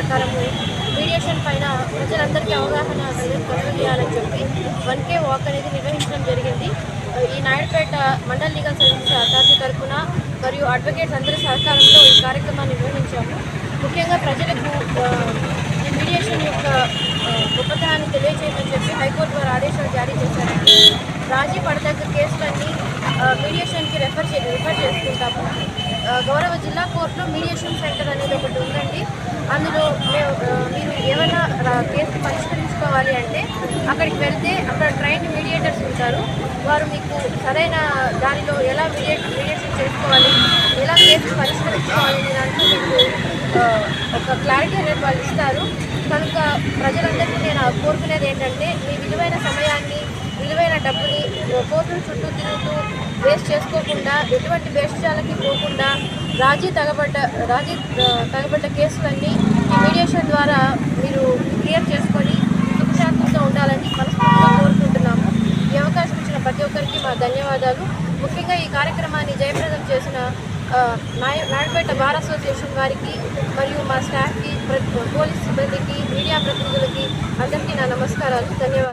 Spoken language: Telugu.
ప్రకారము మీడియేషన్ పైన ప్రజలందరికీ అవగాహన కలిగించాలని చెప్పి వన్ కే వాక్ అనేది నిర్వహించడం జరిగింది. ఈ Naidupeta mandal legal service authority తరఫున మరియు అడ్వకేట్స్ అందరి సహకారంలో ఈ కార్యక్రమాన్ని నిర్వహించాము. ముఖ్యంగా ప్రజలకు ఈ మీడియేషన్ యొక్క గొప్పతనాన్ని తెలియజేయమని చెప్పి హైకోర్టు వారు ఆదేశాలు జారీ చేశారు. రాజీ పడదగ్గ కేసులన్నీ మీడియేషన్కి రెఫర్ చే రిఫర్ చేసుకుంటాము. గౌరవ జిల్లా కోర్టులో మీడియేషన్ సెంటర్ అనేది ఒకటి అందులో మేము మీరు ఏమైనా కేసు పరిష్కరించుకోవాలి అంటే అక్కడికి వెళ్తే అక్కడ ట్రైన్ మీడియేటర్స్ ఉంటారు. వారు మీకు సరైన దానిలో ఎలా మీడియేట్ మీడియేషన్ చేసుకోవాలి ఎలా కేసు పరిష్కరించుకోవాలి దాంట్లో మీకు ఒక క్లారిటీ అనేది వాళ్ళు ఇస్తారు. కనుక ప్రజలందరికీ నేను కోరుకునేది ఏంటంటే మీ విలువైన సమయాన్ని విలువైన డబ్బుని కోర్టుల చుట్టూ తిరుగుతూ వేస్ట్ చేసుకోకుండా ఎటువంటి వేస్ట్జాలకి పోకుండా రాజీ తగబడ్డ రాజీ తగబడ్డ కేసులన్నీ ఈ మీడియేషన్ ద్వారా మీరు క్లియర్ చేసుకొని సుఖశాంతితో ఉండాలని మనస్ఫూర్తిగా కోరుకుంటున్నాము. ఈ అవకాశం ఇచ్చిన ప్రతి ఒక్కరికి మా ధన్యవాదాలు. ముఖ్యంగా ఈ కార్యక్రమాన్ని జయప్రదం చేసిన నాయ నాయుడుపేట బార్ అసోసియేషన్ వారికి మరియు మా స్టాఫ్కి పోలీస్ సిబ్బందికి మీడియా ప్రతినిధులకి అందరికీ నా నమస్కారాలు. ధన్యవాదాలు.